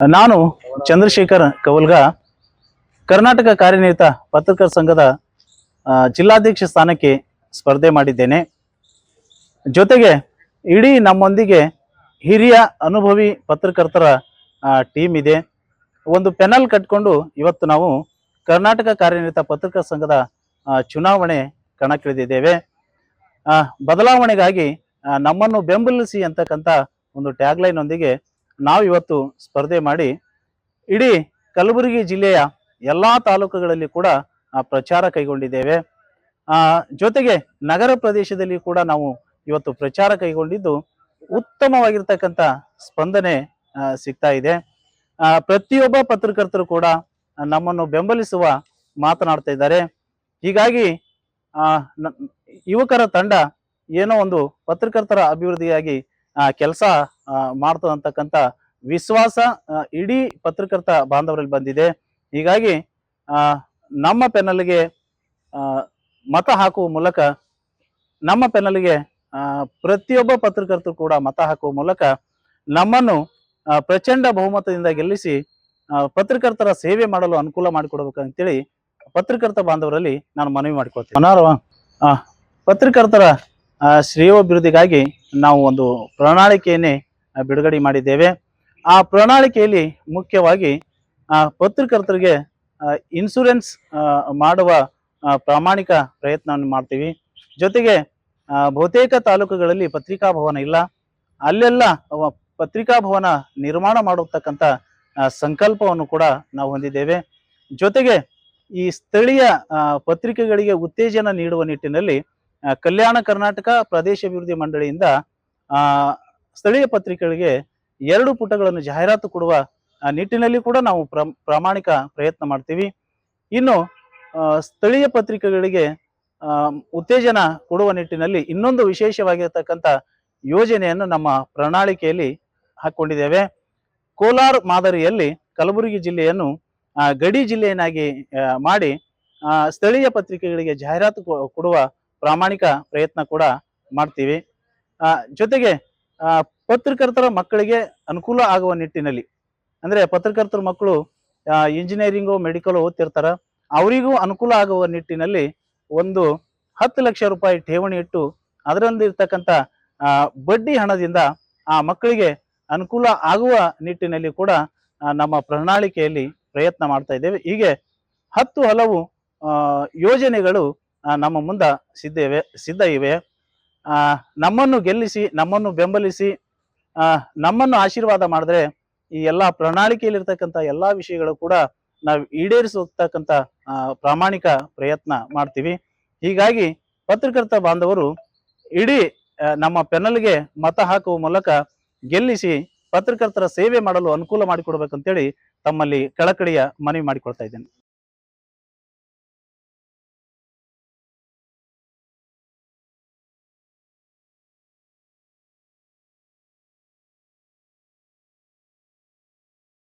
ನಾನು ಚಂದ್ರಶೇಖರ್ ಕವಲ್ಗ, ಕರ್ನಾಟಕ ಕಾರ್ಯನಿರತ ಪತ್ರಕರ್ತರ ಸಂಘದ ಜಿಲ್ಲಾಧ್ಯಕ್ಷ ಸ್ಥಾನಕ್ಕೆ ಸ್ಪರ್ಧೆ ಮಾಡಿದ್ದೇನೆ. ಜೊತೆಗೆ ಇಡೀ ನಮ್ಮೊಂದಿಗೆ ಹಿರಿಯ ಅನುಭವಿ ಪತ್ರಕರ್ತರ ಟೀಮ್ ಇದೆ. ಒಂದು ಪೆನಲ್ ಕಟ್ಕೊಂಡು ಇವತ್ತು ನಾವು ಕರ್ನಾಟಕ ಕಾರ್ಯನಿರತ ಪತ್ರಕರ್ತರ ಸಂಘದ ಚುನಾವಣೆ ಕಣಕ್ಕಿಳಿದಿದ್ದೇವೆ. ಬದಲಾವಣೆಗಾಗಿ ನಮ್ಮನ್ನು ಬೆಂಬಲಿಸಿ ಅಂತಕ್ಕಂಥ ಒಂದು ಟ್ಯಾಗ್ಲೈನ್ ಒಂದಿಗೆ ನಾವು ಇವತ್ತು ಸ್ಪರ್ಧೆ ಮಾಡಿ ಇಡೀ ಕಲಬುರಗಿ ಜಿಲ್ಲೆಯ ಎಲ್ಲ ತಾಲೂಕುಗಳಲ್ಲಿ ಕೂಡ ಪ್ರಚಾರ ಕೈಗೊಂಡಿದ್ದೇವೆ. ಜೊತೆಗೆ ನಗರ ಪ್ರದೇಶದಲ್ಲಿ ಕೂಡ ನಾವು ಇವತ್ತು ಪ್ರಚಾರ ಕೈಗೊಂಡಿದ್ದು ಉತ್ತಮವಾಗಿರ್ತಕ್ಕಂಥ ಸ್ಪಂದನೆ ಸಿಗ್ತಾ ಇದೆ. ಪ್ರತಿಯೊಬ್ಬ ಪತ್ರಕರ್ತರು ಕೂಡ ನಮ್ಮನ್ನು ಬೆಂಬಲಿಸುವ ಮಾತನಾಡ್ತಾ ಇದ್ದಾರೆ. ಹೀಗಾಗಿ ಯುವಕರ ತಂಡ ಏನೋ ಒಂದು ಪತ್ರಕರ್ತರ ಅಭಿವೃದ್ಧಿಯಾಗಿ ಕೆಲಸ ಮಾಡ್ತದಂತಕ್ಕಂಥ ವಿಶ್ವಾಸ ಇಡೀ ಪತ್ರಕರ್ತ ಬಾಂಧವರಲ್ಲಿ ಬಂದಿದೆ. ಹೀಗಾಗಿ ನಮ್ಮ ಪೆನಲ್ಗೆ ಮತ ಹಾಕುವ ಮೂಲಕ ನಮ್ಮ ಪೆನಲ್ಗೆ ಪ್ರತಿಯೊಬ್ಬ ಪತ್ರಕರ್ತರು ಕೂಡ ಮತ ಹಾಕುವ ಮೂಲಕ ನಮ್ಮನ್ನು ಪ್ರಚಂಡ ಬಹುಮತದಿಂದ ಗೆಲ್ಲಿಸಿ ಪತ್ರಕರ್ತರ ಸೇವೆ ಮಾಡಲು ಅನುಕೂಲ ಮಾಡಿಕೊಡ್ಬೇಕು ಅಂತೇಳಿ ಪತ್ರಕರ್ತ ಬಾಂಧವರಲ್ಲಿ ನಾನು ಮನವಿ ಮಾಡಿಕೊಳ್ತೀನಿ. ಅನಾರ ಪತ್ರಕರ್ತರ ಶ್ರೇಯೋಭಿವೃದ್ಧಿಗಾಗಿ ನಾವು ಒಂದು ಪ್ರಣಾಳಿಕೆಯನ್ನೇ ಬಿಡುಗಡೆ ಮಾಡಿದ್ದೇವೆ. ಆ ಪ್ರಣಾಳಿಕೆಯಲ್ಲಿ ಮುಖ್ಯವಾಗಿ ಪತ್ರಕರ್ತರಿಗೆ ಇನ್ಸೂರೆನ್ಸ್ ಮಾಡುವ ಪ್ರಾಮಾಣಿಕ ಪ್ರಯತ್ನವನ್ನು ಮಾಡ್ತೀವಿ. ಜೊತೆಗೆ ಬಹುತೇಕ ತಾಲೂಕುಗಳಲ್ಲಿ ಪತ್ರಿಕಾ ಭವನ ಇಲ್ಲ. ಅಲ್ಲೆಲ್ಲ ಪತ್ರಿಕಾ ಭವನ ನಿರ್ಮಾಣ ಮಾಡತಕ್ಕಂಥ ಸಂಕಲ್ಪವನ್ನು ಕೂಡ ನಾವು ಹೊಂದಿದ್ದೇವೆ. ಜೊತೆಗೆ, ಈ ಸ್ಥಳೀಯ ಪತ್ರಿಕೆಗಳಿಗೆ ಉತ್ತೇಜನ ನೀಡುವ ನಿಟ್ಟಿನಲ್ಲಿ ಕಲ್ಯಾಣ ಕರ್ನಾಟಕ ಪ್ರದೇಶ ಅಭಿವೃದ್ಧಿ ಮಂಡಳಿಯಿಂದ ಸ್ಥಳೀಯ ಪತ್ರಿಕೆಗಳಿಗೆ ಎರಡು ಪುಟಗಳನ್ನು ಜಾಹೀರಾತು ಕೊಡುವ ನಿಟ್ಟಿನಲ್ಲಿ ಕೂಡ ನಾವು ಪ್ರ ಪ್ರಾಮಾಣಿಕ ಪ್ರಯತ್ನ ಮಾಡ್ತೀವಿ. ಇನ್ನು ಸ್ಥಳೀಯ ಪತ್ರಿಕೆಗಳಿಗೆ ಉತ್ತೇಜನ ಕೊಡುವ ನಿಟ್ಟಿನಲ್ಲಿ ಇನ್ನೊಂದು ವಿಶೇಷವಾಗಿರತಕ್ಕಂಥ ಯೋಜನೆಯನ್ನು ನಮ್ಮ ಪ್ರಣಾಳಿಕೆಯಲ್ಲಿ ಹಾಕೊಂಡಿದ್ದೇವೆ ಕೋಲಾರ ಮಾದರಿಯಲ್ಲಿ ಕಲಬುರಗಿ ಜಿಲ್ಲೆಯನ್ನು ಗಡಿ ಜಿಲ್ಲೆಯನ್ನಾಗಿ ಮಾಡಿ ಸ್ಥಳೀಯ ಪತ್ರಿಕೆಗಳಿಗೆ ಜಾಹೀರಾತು ಕೊಡುವ ಪ್ರಾಮಾಣಿಕ ಪ್ರಯತ್ನ ಕೂಡ ಮಾಡ್ತೀವಿ. ಜೊತೆಗೆ ಪತ್ರಕರ್ತರ ಮಕ್ಕಳಿಗೆ ಅನುಕೂಲ ಆಗುವ ನಿಟ್ಟಿನಲ್ಲಿ. ಅಂದ್ರೆ ಪತ್ರಕರ್ತರ ಮಕ್ಕಳು ಇಂಜಿನಿಯರಿಂಗು ಮೆಡಿಕಲ್ ಓದ್ತಿರ್ತಾರ, ಅವರಿಗೂ ಅನುಕೂಲ ಆಗುವ ನಿಟ್ಟಿನಲ್ಲಿ ಒಂದು ಹತ್ತು ಲಕ್ಷ ರೂಪಾಯಿ ಠೇವಣಿ ಇಟ್ಟು ಅದರಲ್ಲಿರ್ತಕ್ಕಂಥ ಬಡ್ಡಿ ಹಣದಿಂದ ಆ ಮಕ್ಕಳಿಗೆ ಅನುಕೂಲ ಆಗುವ ನಿಟ್ಟಿನಲ್ಲಿ ಕೂಡ ನಮ್ಮ ಪ್ರಣಾಳಿಕೆಯಲ್ಲಿ ಪ್ರಯತ್ನ ಮಾಡ್ತಾ ಇದ್ದೇವೆ. ಹೀಗೆ ಹತ್ತು ಹಲವು ಯೋಜನೆಗಳು ನಮ್ಮ ಮುಂದ ಸಿದ್ಧ ಇವೆ ಸಿದ್ಧ ಇವೆ. ನಮ್ಮನ್ನು ಗೆಲ್ಲಿಸಿ, ನಮ್ಮನ್ನು ಬೆಂಬಲಿಸಿ ನಮ್ಮನ್ನು ಆಶೀರ್ವಾದ ಮಾಡಿದ್ರೆ ಈ ಎಲ್ಲಾ ಪ್ರಣಾಳಿಕೆಯಲ್ಲಿರ್ತಕ್ಕಂಥ ಎಲ್ಲಾ ವಿಷಯಗಳು ಕೂಡ ನಾವು ಈಡೇರಿಸತಕ್ಕಂಥ ಪ್ರಾಮಾಣಿಕ ಪ್ರಯತ್ನ ಮಾಡ್ತೀವಿ. ಹೀಗಾಗಿ ಪತ್ರಕರ್ತ ಬಾಂಧವರು ಇಡೀ ನಮ್ಮ ಪೆನಲ್ಗೆ ಮತ ಹಾಕುವ ಮೂಲಕ ಗೆಲ್ಲಿಸಿ ಪತ್ರಕರ್ತರ ಸೇವೆ ಮಾಡಲು ಅನುಕೂಲ ಮಾಡಿಕೊಡ್ಬೇಕಂತೇಳಿ ತಮ್ಮಲ್ಲಿ ಕಳಕಳಿಯ ಮನವಿ ಮಾಡಿಕೊಳ್ತಾ ಇದ್ದೇನೆ.